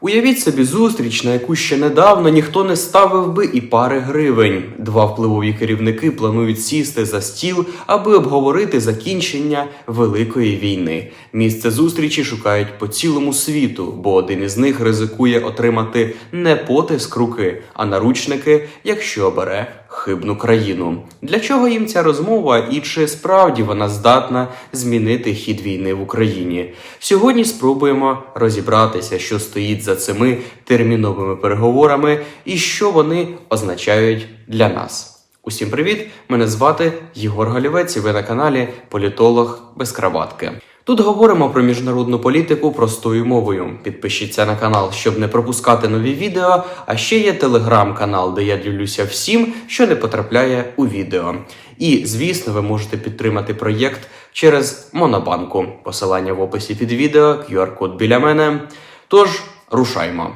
Уявіть собі зустріч, на яку ще недавно ніхто не ставив би і пари гривень. Два впливові керівники планують сісти за стіл, аби обговорити закінчення великої війни. Місце зустрічі шукають по цілому світу, бо один із них ризикує отримати не потиск руки, а наручники, якщо бере хибну країну. Для чого їм ця розмова і чи справді вона здатна змінити хід війни в Україні? Сьогодні спробуємо розібратися, що стоїть за цими терміновими переговорами і що вони означають для нас. Усім привіт! Мене звати Єгор Галівець і ви на каналі Політолог без краватки. Тут говоримо про міжнародну політику простою мовою. Підпишіться на канал, щоб не пропускати нові відео. А ще є телеграм-канал, де я ділюся всім, що не потрапляє у відео. І звісно, ви можете підтримати проєкт через Монобанку. Посилання в описі під відео, QR-код біля мене. Тож рушаймо.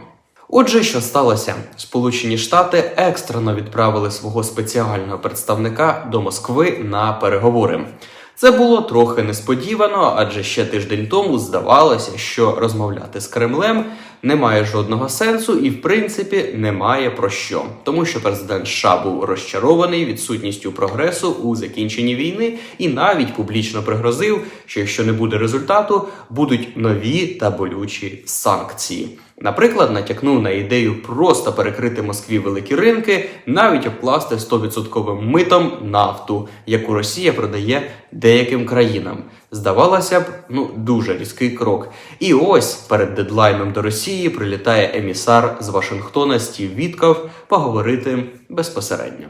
Отже, що сталося? Сполучені Штати екстрено відправили свого спеціального представника до Москви на переговори. Це було трохи несподівано, адже ще тиждень тому здавалося, що розмовляти з Кремлем немає жодного сенсу і, в принципі, немає про що, тому що президент США був розчарований відсутністю прогресу у закінченні війни і навіть публічно пригрозив, що якщо не буде результату, будуть нові та болючі санкції. Наприклад, натякнув на ідею просто перекрити Москві великі ринки, навіть обкласти 100% митом нафту, яку Росія продає деяким країнам. Здавалося б, ну дуже різкий крок. І ось перед дедлайном до Росії прилітає емісар з Вашингтона Стів Вітков поговорити безпосередньо.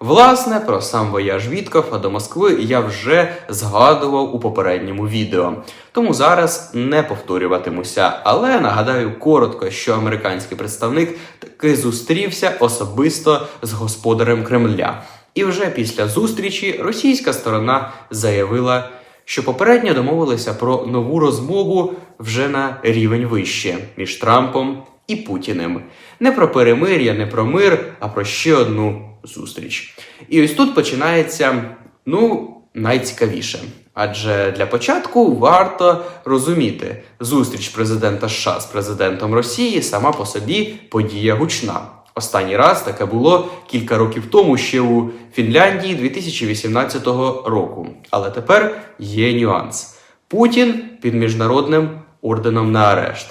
Власне, про сам вояж Вітков до Москви я вже згадував у попередньому відео, тому зараз не повторюватимуся, але нагадаю коротко, що американський представник таки зустрівся особисто з господарем Кремля. І вже після зустрічі російська сторона заявила, що попередньо домовилися про нову розмову вже на рівень вище між Трампом і Путіним. Не про перемир'я, не про мир, а про ще одну зустріч. І ось тут починається ну найцікавіше. Адже для початку варто розуміти, зустріч президента США з президентом Росії сама по собі подія гучна. Останній раз таке було кілька років тому, ще у Фінляндії 2018 року. Але тепер є нюанс: Путін під міжнародним орденом на арешт.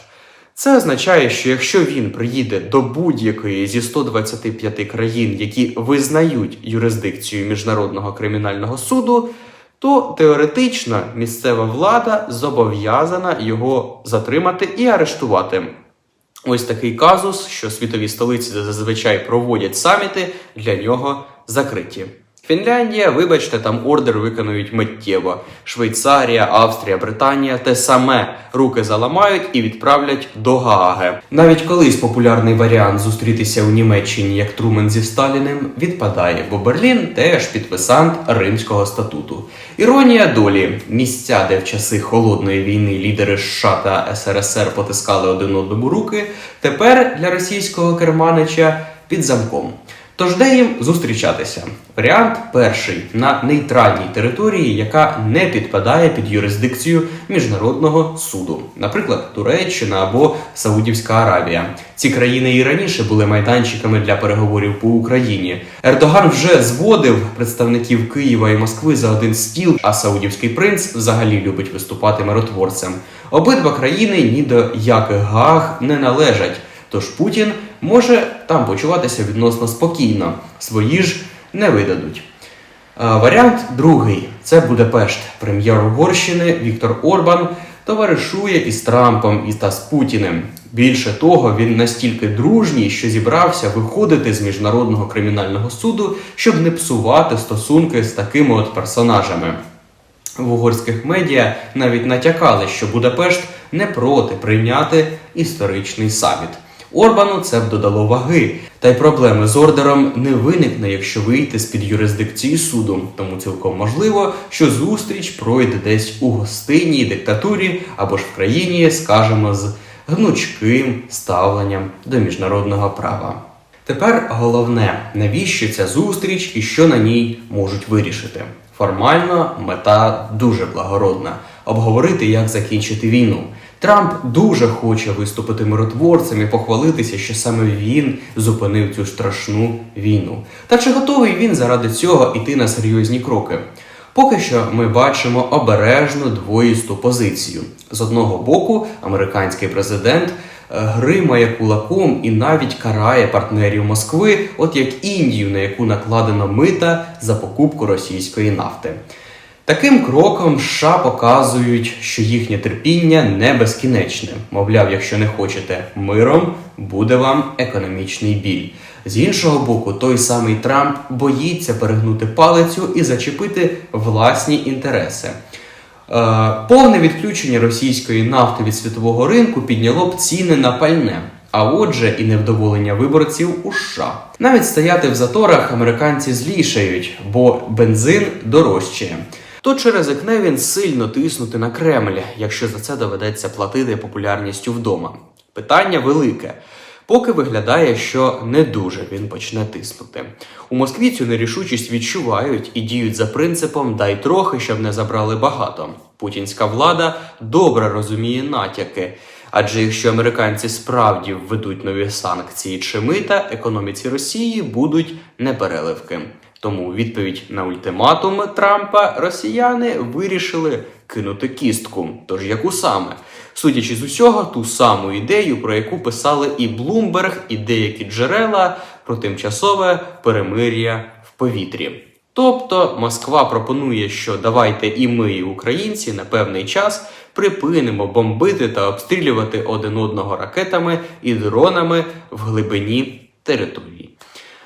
Це означає, що якщо він приїде до будь-якої зі 125 країн, які визнають юрисдикцію міжнародного кримінального суду, то теоретично місцева влада зобов'язана його затримати і арештувати. Ось такий казус, що світові столиці зазвичай проводять саміти, для нього закриті. Фінляндія, вибачте, там ордер виконують миттєво. Швейцарія, Австрія, Британія те саме руки заламають і відправлять до Гааги. Навіть колись популярний варіант зустрітися у Німеччині як Трумен зі Сталіним відпадає, бо Берлін теж підписант Римського статуту. Іронія долі місця, де в часи холодної війни лідери США та СРСР потискали один одному руки, тепер для російського керманича під замком. Тож де їм зустрічатися? Варіант перший на нейтральній території, яка не підпадає під юрисдикцію міжнародного суду, наприклад, Туреччина або Саудівська Аравія. Ці країни і раніше були майданчиками для переговорів по Україні. Ердоган вже зводив представників Києва і Москви за один стіл, а Саудівський принц взагалі любить виступати миротворцем. Обидва країни ні до яких гаг не належать. Тож Путін може там почуватися відносно спокійно, свої ж не видадуть. Е, Варіант другий це Будапешт. Прем'єр Угорщини Віктор Орбан товаришує із Трампом і та з Путіним. Більше того, він настільки дружній, що зібрався виходити з міжнародного кримінального суду, щоб не псувати стосунки з такими от персонажами. В угорських медіа навіть натякали, що Будапешт не проти прийняти історичний саміт. Орбану це б додало ваги, та й проблеми з ордером не виникне, якщо вийти з під юрисдикції суду. Тому цілком можливо, що зустріч пройде десь у гостинній диктатурі або ж в країні, скажімо, з гнучким ставленням до міжнародного права. Тепер головне, навіщо ця зустріч і що на ній можуть вирішити. Формально мета дуже благородна обговорити, як закінчити війну. Трамп дуже хоче виступити миротворцем і похвалитися, що саме він зупинив цю страшну війну. Та чи готовий він заради цього йти на серйозні кроки? Поки що ми бачимо обережну двоїсту позицію. З одного боку, американський президент е, гримає кулаком і навіть карає партнерів Москви, от як Індію, на яку накладено мита за покупку російської нафти. Таким кроком США показують, що їхнє терпіння не безкінечне. Мовляв, якщо не хочете миром, буде вам економічний біль. З іншого боку, той самий Трамп боїться перегнути палицю і зачепити власні інтереси. Е, Повне відключення російської нафти від світового ринку підняло б ціни на пальне. А отже, і невдоволення виборців у США. Навіть стояти в заторах американці злішають, бо бензин дорожчає. То чи ризикне він сильно тиснути на Кремль, якщо за це доведеться платити популярністю вдома? Питання велике. Поки виглядає, що не дуже він почне тиснути. У Москві цю нерішучість відчувають і діють за принципом дай трохи, щоб не забрали багато. Путінська влада добре розуміє натяки. Адже якщо американці справді введуть нові санкції чи мита, економіці Росії будуть непереливки. Тому у відповідь на ультиматум Трампа росіяни вирішили кинути кістку. Тож яку саме? Судячи з усього, ту саму ідею, про яку писали і Блумберг, і деякі джерела про тимчасове перемир'я в повітрі. Тобто Москва пропонує, що давайте і ми, і українці на певний час припинимо бомбити та обстрілювати один одного ракетами і дронами в глибині території.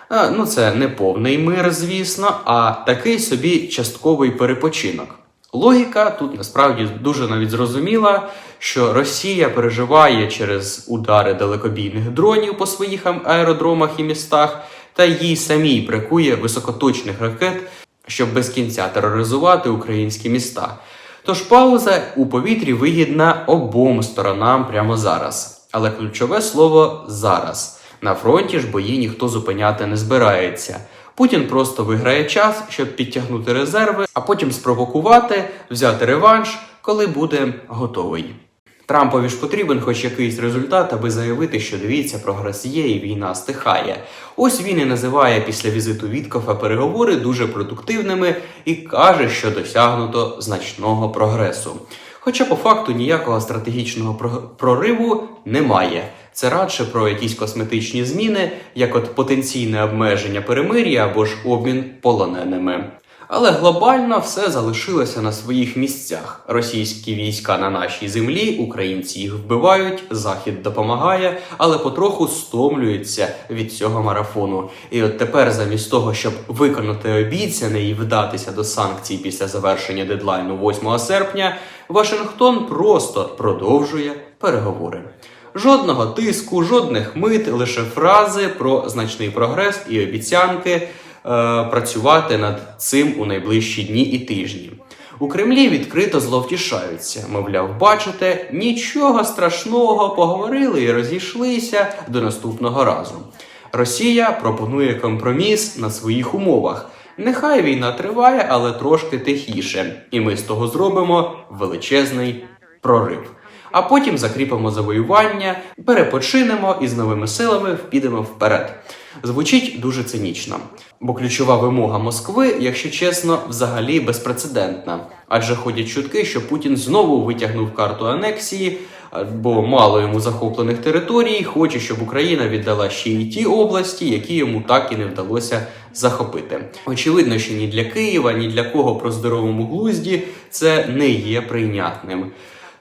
А, ну, це не повний мир, звісно, а такий собі частковий перепочинок. Логіка тут насправді дуже навіть зрозуміла, що Росія переживає через удари далекобійних дронів по своїх аеродромах і містах, та їй самій бракує високоточних ракет, щоб без кінця тероризувати українські міста. Тож пауза у повітрі вигідна обом сторонам прямо зараз. Але ключове слово зараз. На фронті ж бої ніхто зупиняти не збирається. Путін просто виграє час, щоб підтягнути резерви, а потім спровокувати, взяти реванш, коли буде готовий. Трампові ж потрібен хоч якийсь результат, аби заявити, що дивіться, прогрес є і війна стихає. Ось він і називає після візиту Віткофа переговори дуже продуктивними і каже, що досягнуто значного прогресу. Хоча по факту ніякого стратегічного про- прориву немає. Це радше про якісь косметичні зміни, як от потенційне обмеження перемир'я або ж обмін полоненими. Але глобально все залишилося на своїх місцях. Російські війська на нашій землі, українці їх вбивають, захід допомагає, але потроху стомлюється від цього марафону. І от тепер, замість того, щоб виконати обіцяне і вдатися до санкцій після завершення дедлайну 8 серпня, Вашингтон просто продовжує переговори. Жодного тиску, жодних мит, лише фрази про значний прогрес і обіцянки працювати над цим у найближчі дні і тижні. У Кремлі відкрито зловтішаються. Мовляв, бачите, нічого страшного, поговорили і розійшлися до наступного разу. Росія пропонує компроміс на своїх умовах. Нехай війна триває, але трошки тихіше, і ми з того зробимо величезний прорив. А потім закріпимо завоювання, перепочинемо і з новими силами підемо вперед. Звучить дуже цинічно, бо ключова вимога Москви, якщо чесно, взагалі безпрецедентна. Адже ходять чутки, що Путін знову витягнув карту анексії, бо мало йому захоплених територій, хоче, щоб Україна віддала ще й ті області, які йому так і не вдалося захопити. Очевидно, що ні для Києва, ні для кого про здоровому глузді це не є прийнятним.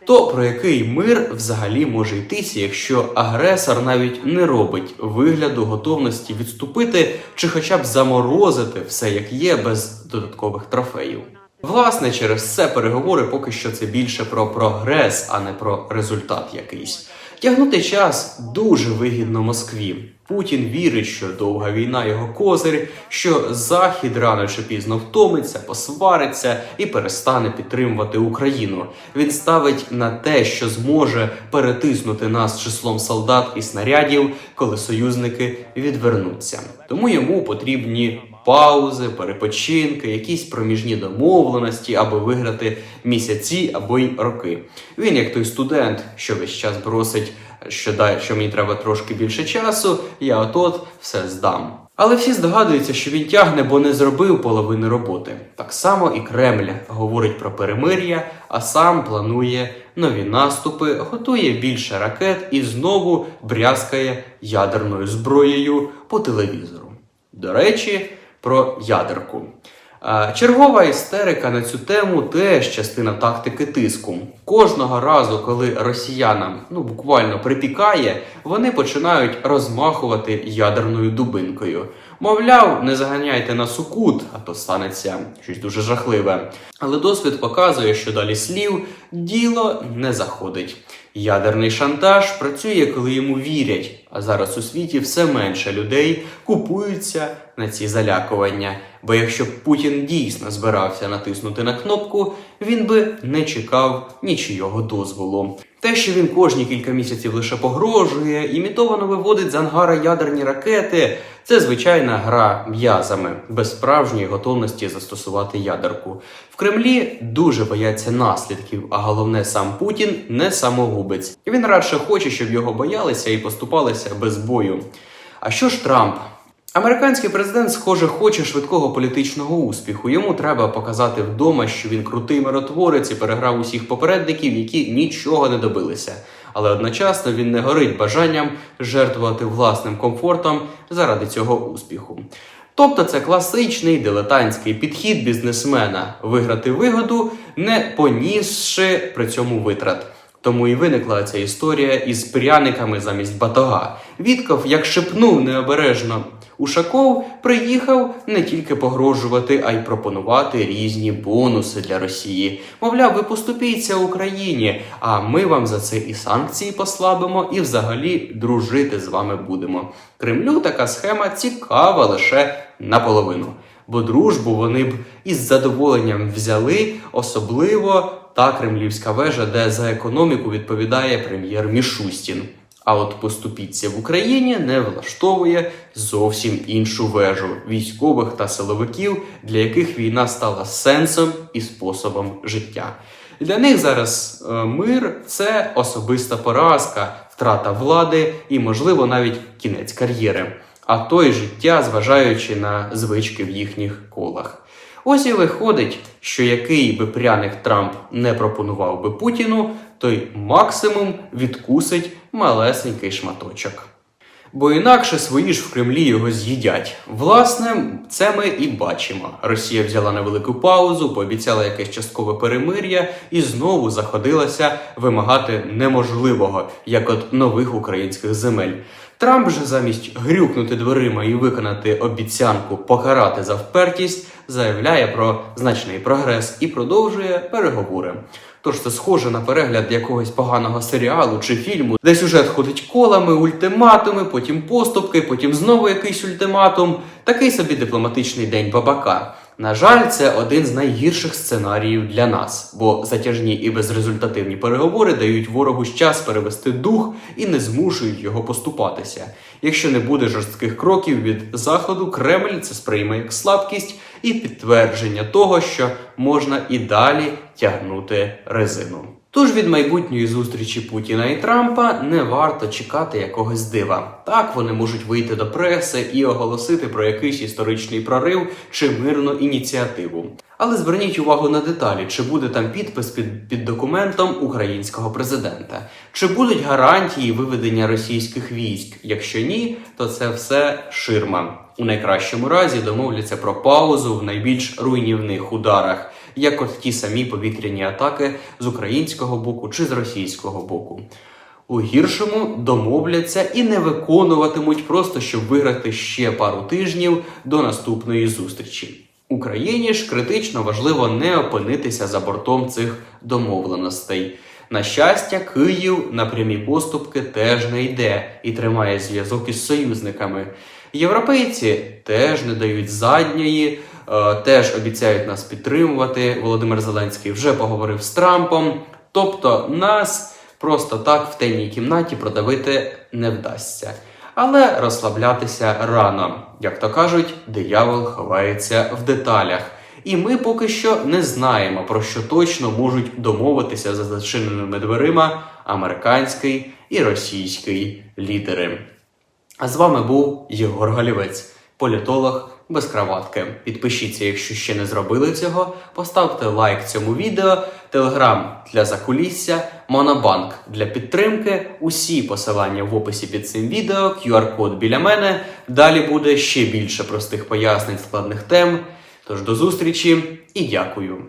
То про який мир взагалі може йтися, якщо агресор навіть не робить вигляду готовності відступити чи хоча б заморозити все як є без додаткових трофеїв? Власне, через це переговори поки що це більше про прогрес, а не про результат якийсь. Тягнути час дуже вигідно Москві. Путін вірить, що довга війна його козир, що Захід рано чи пізно втомиться, посвариться і перестане підтримувати Україну. Він ставить на те, що зможе перетиснути нас числом солдат і снарядів, коли союзники відвернуться. Тому йому потрібні паузи, перепочинки, якісь проміжні домовленості, аби виграти місяці або й роки. Він, як той студент, що весь час бросить, що дай, що мені треба трошки більше часу, я от-от все здам. Але всі здогадуються, що він тягне, бо не зробив половини роботи. Так само і Кремль говорить про перемир'я, а сам планує нові наступи, готує більше ракет і знову брязкає ядерною зброєю по телевізору. До речі, про ядерку. Чергова істерика на цю тему теж частина тактики тиску. Кожного разу, коли росіянам ну буквально припікає, вони починають розмахувати ядерною дубинкою. Мовляв, не заганяйте нас у кут, а то станеться щось дуже жахливе. Але досвід показує, що далі слів діло не заходить. Ядерний шантаж працює, коли йому вірять, а зараз у світі все менше людей купуються на ці залякування. Бо якщо б Путін дійсно збирався натиснути на кнопку, він би не чекав нічийого дозволу. Те, що він кожні кілька місяців лише погрожує, імітовано виводить з ангара ядерні ракети, це звичайна гра м'язами, без справжньої готовності застосувати ядерку. В Кремлі дуже бояться наслідків, а головне сам Путін не самогубець. Він радше хоче, щоб його боялися і поступалися без бою. А що ж Трамп? Американський президент, схоже, хоче швидкого політичного успіху. Йому треба показати вдома, що він крутий миротворець і переграв усіх попередників, які нічого не добилися. Але одночасно він не горить бажанням жертвувати власним комфортом заради цього успіху. Тобто це класичний дилетантський підхід бізнесмена виграти вигоду, не понісши при цьому витрат. Тому і виникла ця історія із пряниками замість батога. Вітков, як шепнув необережно Ушаков, приїхав не тільки погрожувати, а й пропонувати різні бонуси для Росії. Мовляв, ви поступіться Україні, а ми вам за це і санкції послабимо, і взагалі дружити з вами будемо. Кремлю така схема цікава лише наполовину. Бо дружбу вони б із задоволенням взяли, особливо та кремлівська вежа, де за економіку відповідає прем'єр Мішустін. А от поступіться в Україні не влаштовує зовсім іншу вежу військових та силовиків, для яких війна стала сенсом і способом життя. Для них зараз е, мир це особиста поразка, втрата влади і, можливо, навіть кінець кар'єри, а то й життя, зважаючи на звички в їхніх колах. Ось і виходить, що який би пряник Трамп не пропонував би Путіну, той максимум відкусить малесенький шматочок. Бо інакше свої ж в Кремлі його з'їдять. Власне, це ми і бачимо. Росія взяла невелику паузу, пообіцяла якесь часткове перемир'я і знову заходилася вимагати неможливого, як от нових українських земель. Трамп же замість грюкнути дверима і виконати обіцянку покарати за впертість, заявляє про значний прогрес і продовжує переговори. Тож це схоже на перегляд якогось поганого серіалу чи фільму, де сюжет ходить колами, ультиматуми, потім поступки, потім знову якийсь ультиматум. Такий собі дипломатичний день бабака. На жаль, це один з найгірших сценаріїв для нас, бо затяжні і безрезультативні переговори дають ворогу час перевести дух і не змушують його поступатися. Якщо не буде жорстких кроків від заходу, Кремль це сприйме як слабкість і підтвердження того, що можна і далі тягнути резину. Тож від майбутньої зустрічі Путіна і Трампа не варто чекати якогось дива. Так вони можуть вийти до преси і оголосити про якийсь історичний прорив чи мирну ініціативу. Але зверніть увагу на деталі, чи буде там підпис під, під документом українського президента, чи будуть гарантії виведення російських військ. Якщо ні, то це все ширма. У найкращому разі домовляться про паузу в найбільш руйнівних ударах, як от ті самі повітряні атаки з українського боку чи з російського боку. У гіршому домовляться і не виконуватимуть просто, щоб виграти ще пару тижнів до наступної зустрічі. Україні ж критично важливо не опинитися за бортом цих домовленостей. На щастя, Київ на прямі поступки теж не йде і тримає зв'язок із союзниками. Європейці теж не дають задньої, е, теж обіцяють нас підтримувати. Володимир Зеленський вже поговорив з Трампом. Тобто нас просто так в темній кімнаті продавити не вдасться. Але розслаблятися рано. Як то кажуть, диявол ховається в деталях. І ми поки що не знаємо, про що точно можуть домовитися за зачиненими дверима американський і російський лідери. А з вами був Єгор Галівець, політолог без краватки. Підпишіться, якщо ще не зробили цього. Поставте лайк цьому відео, телеграм для закулісся, Монобанк для підтримки. Усі посилання в описі під цим відео, QR-код біля мене. Далі буде ще більше простих пояснень складних тем. Тож до зустрічі і дякую.